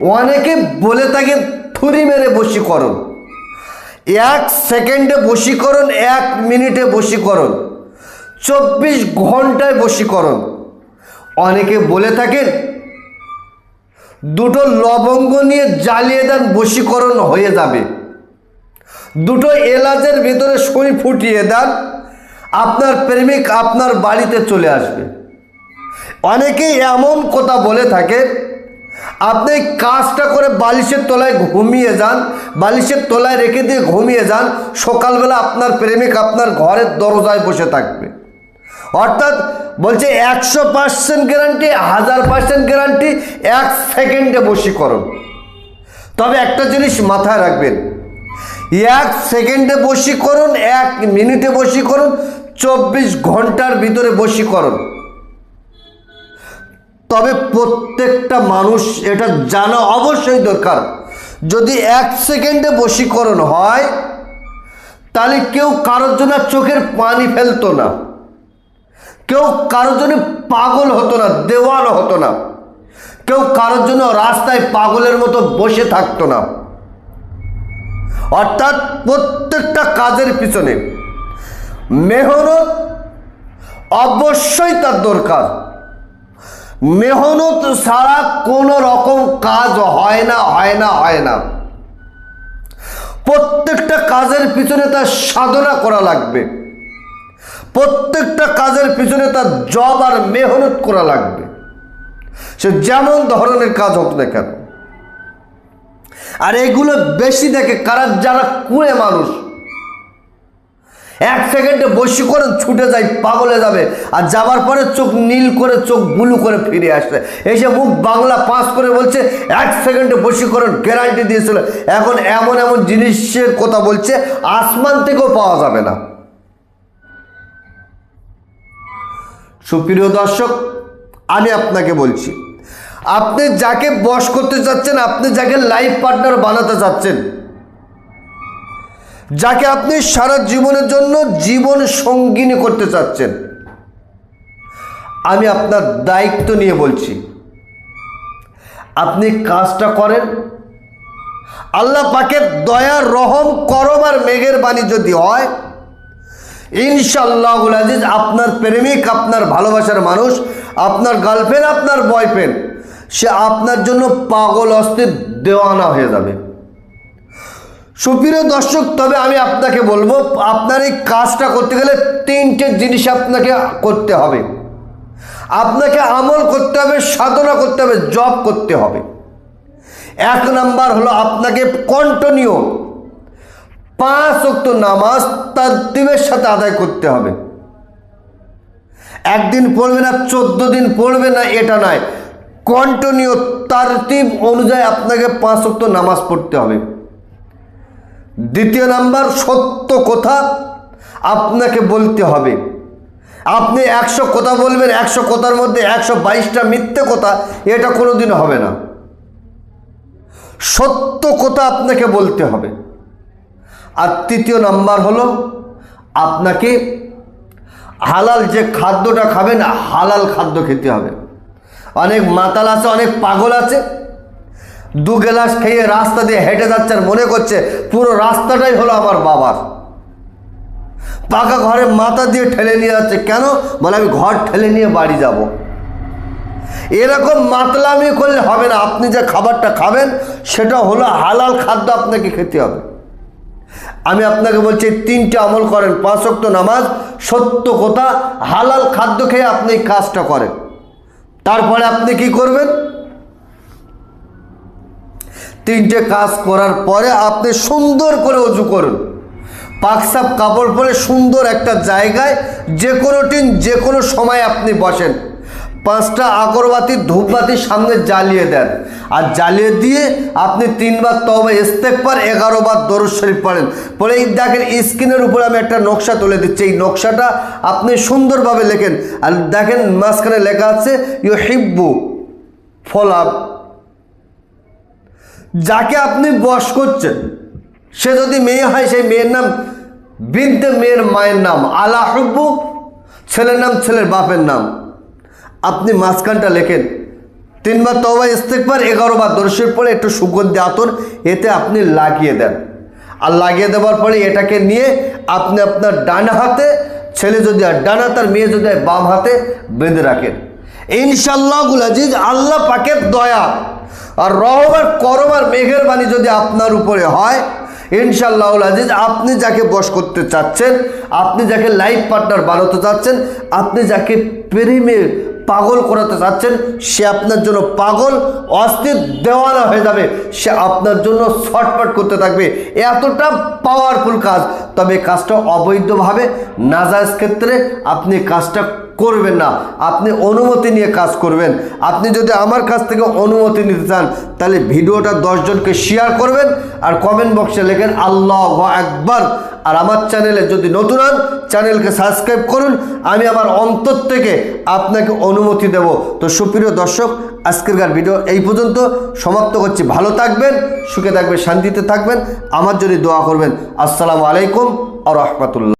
অনেকে বলে থাকে, থুরি মেরে বশীকরণ। এক সেকেন্ডে বশীকরণ, এক মিনিটে বশীকরণ, চব্বিশ ঘন্টায় বশীকরণ। অনেকে বলে থাকেন, দুটো লবঙ্গ নিয়ে জ্বালিয়ে দেন, বশীকরণ হয়ে যাবে। দুটো এলাচের ভিতরে সই ফুটিয়ে দেন, আপনার প্রেমিক আপনার বাড়িতে চলে আসবে। অনেকেই এমন কথা বলে থাকে আপনি কাজটা করে বালিশের তলায় ঘুমিয়ে যান, বালিশের তলায় রেখে দিয়ে ঘুমিয়ে যান, সকালবেলা আপনার প্রেমিক আপনার ঘরের দরজায় বসে থাকবে। অর্থাৎ বলছে একশো পার্সেন্ট গ্যারান্টি হাজার পার্সেন্ট গ্যারান্টি এক সেকেন্ডে বশীকরণ। তবে একটা জিনিস মাথায় রাখবেন, এক সেকেন্ডে বশীকরণ, এক মিনিটে বশীকরণ, চব্বিশ ঘণ্টার ভিতরে বশীকরণ। তবে প্রত্যেকটা মানুষ এটা জানা অবশ্যই দরকার। যদি এক সেকেন্ডে বশীকরণ হয়, তাহলে কেউ কারোর জন্য চোখের পানি ফেলতো না। কেউ কারোর জন্য পাগল হতো না দেওয়াল হতো না। কেউ কারোর জন্য রাস্তায় পাগলের মতো বসে থাকতো না। অর্থাৎ প্রত্যেকটা কাজের পিছনে মেহনত অবশ্যই তার দরকার। মেহনত ছাড়া কোনো রকম কাজ হয় না হয় না হয় না। প্রত্যেকটা কাজের পিছনে তার সাধনা করা লাগবে। প্রত্যেকটা কাজের পিছনে তার জব আর মেহনত করা লাগবে। সে যেমন ধরনের কাজ হোক না কেন। আর এগুলো বেশি দেখে কারা যারা কুড়ে মানুষ এক সেকেন্ডে বশীকরণ ছুটে যায় পাগলে যাবে। আর যাবার পরে চোখ নীল করে, চোখ ব্লু করে ফিরে আসবে এসে মুখ বাংলা পাস করে বলছে, এক সেকেন্ডে বশীকরণ গ্যারান্টি দিয়েছিল। এখন এমন এমন জিনিসের কথা বলছে, আসমান থেকেও পাওয়া যাবে না। সুপ্রিয় দর্শক, আমি আপনাকে বলছি, আপনি যাকে বশ করতে চাচ্ছেন, আপনি যাকে লাইফ পার্টনার বানাতে চাচ্ছেন যাকে আপনি সারা জীবনের জন্য জীবন সঙ্গিনী করতে চাচ্ছেন। আমি আপনার দায়িত্ব নিয়ে বলছি। আপনি কাজটা করেন। আল্লাহ পাকের দয়া রহম, করম আর মেঘের বাণী যদি হয় ইনশাল্লাহুল আজিজ আপনার প্রেমিক, আপনার ভালোবাসার মানুষ, আপনার গার্লফ্রেন্ড, আপনার বয়ফ্রেন্ড, সে আপনার জন্য পাগল, অস্থির, দেওয়ানা হয়ে যাবে। সুপ্রিয় দর্শক, তবে আমি আপনাকে বলব, আপনার এই কাজটা করতে গেলে তিনটে জিনিস আপনাকে করতে হবে। আপনাকে আমল করতে হবে, সাধনা করতে হবে, জব করতে হবে। এক নাম্বার হলো আপনাকে কন্টিনিউ পাঁচ অক্ত নামাজ তার দিবের সাথে আদায় করতে হবে। একদিন পড়বে না, চোদ্দ দিন পড়বে না, এটা নয়। কন্টিনিউ তার অনুযায়ী আপনাকে পাঁচ অক্ত নামাজ পড়তে হবে। দ্বিতীয় নাম্বার, সত্য কথা আপনাকে বলতে হবে। আপনি একশো কথা বলবেন, একশো কথার মধ্যে একশো বাইশটা মিথ্যে কথা, এটা কোনো দিন হবে না। সত্য কথা আপনাকে বলতে হবে। আর তৃতীয় নাম্বার হলো, আপনাকে হালাল যে খাদ্যটা খাবেন, হালাল খাদ্য খেতে হবে। অনেক মাতাল আছে, অনেক পাগল আছে দু গ্লাস খেয়ে রাস্তা দিয়ে হেঁটে যাচ্ছে আর মনে করছে পুরো রাস্তাটাই হলো আমার বাবার। পাকা ঘরে মাথা দিয়ে ঠেলে নিয়ে যাচ্ছে। কেন? মানে আমি ঘর ঠেলে নিয়ে বাড়ি যাব। এরকম মাতলামি করলে হবে না। আপনি যে খাবারটা খাবেন, সেটা হলো হালাল খাদ্য আপনাকে খেতে হবে। আমি আপনাকে বলছি, তিনটে আমল করেন। পাঁচ ওয়াক্ত নামাজ, সত্য কথা, হালাল খাদ্য খেয়ে আপনি কাজটা করেন। তারপরে আপনি কি করবেন? তিনটে কাজ করার পরে আপনি সুন্দর করে উজু করুন। পাকসাপ কাপড় পরে সুন্দর একটা জায়গায় যে কোনো দিন, যে কোনো সময় আপনি বসেন। পাঁচটা আগরবাতি, ধূপবাতি সামনে জ্বালিয়ে দেন। আর জ্বালিয়ে দিয়ে আপনি তিনবার তবে ইস্তেকবার এগারো বার দরুদ শরীফ পড়েন। পরে দেখেন স্ক্রিনের উপরে আমি একটা নকশা তুলে দিচ্ছি। এই নকশাটা আপনি সুন্দরভাবে লেখেন। আর দেখেন মাঝখানে লেখা আছে ইউ হিব্বু ফলাপ যাকে আপনি বস করছেন, সে যদি মেয়ে হয়, সেই মেয়ের নাম বিনতে মেয়ের মায়ের নাম, আলা হব্বু, ছেলের নাম ছেলের বাপের নাম। আপনি মাঝখানটা লেখেন, তিনবার তবা ইস্তেকবার এগারো বার দর্শের পরে একটু সুগন্ধি আতর, এতে আপনি লাগিয়ে দেন। আর লাগিয়ে দেওয়ার পরে এটাকে নিয়ে আপনি আপনার ডান হাতে, ছেলে যদি আর ডান হাত, আর মেয়ে যদি বাম হাতে বেঁধে রাখেন। ইনশাল্লাহ গুলাজিজ আল্লাহ পাকের দয়া আর রহবার করবার মেঘের বাণী যদি আপনার উপরে হয় ইনশাল্লাহ আজিজ আপনি যাকে বশ করতে চাচ্ছেন, আপনি যাকে লাইফ পার্টনার বানাতে চাচ্ছেন, আপনি যাকে প্রেমে পাগল করাতে চাচ্ছেন, সে আপনার জন্য পাগল, অস্থির দেওয়ানা হয়ে যাবে, সে আপনার জন্য ছটপট করতে থাকবে। এতটা পাওয়ারফুল কাজ। তবে কাজটা অবৈধভাবে নাজাজ ক্ষেত্রে আপনি কাজটা করবেন না। আপনি অনুমতি নিয়ে কাজ করবেন। আপনি যদি আমার কাছ থেকে অনুমতি নিতে চান, তাহলে ভিডিওটা দশজনকে শেয়ার করবেন আর কমেন্ট বক্সে লেখেন আল্লাহ একবার আর আমার চ্যানেলে যদি নতুন হন চ্যানেলকে সাবস্ক্রাইব করুন। আমি আমার অন্তর থেকে আপনাকে অনুমতি দেব। তো সুপ্রিয় দর্শক আজকেরকার ভিডিও এই পর্যন্ত। সমাপ্ত করছি। ভালো থাকবেন, সুখে থাকবেন, শান্তিতে থাকবেন। আমার জন্য দোয়া করবেন। আসসালামু আলাইকুম আ রহমতুল্লাহ।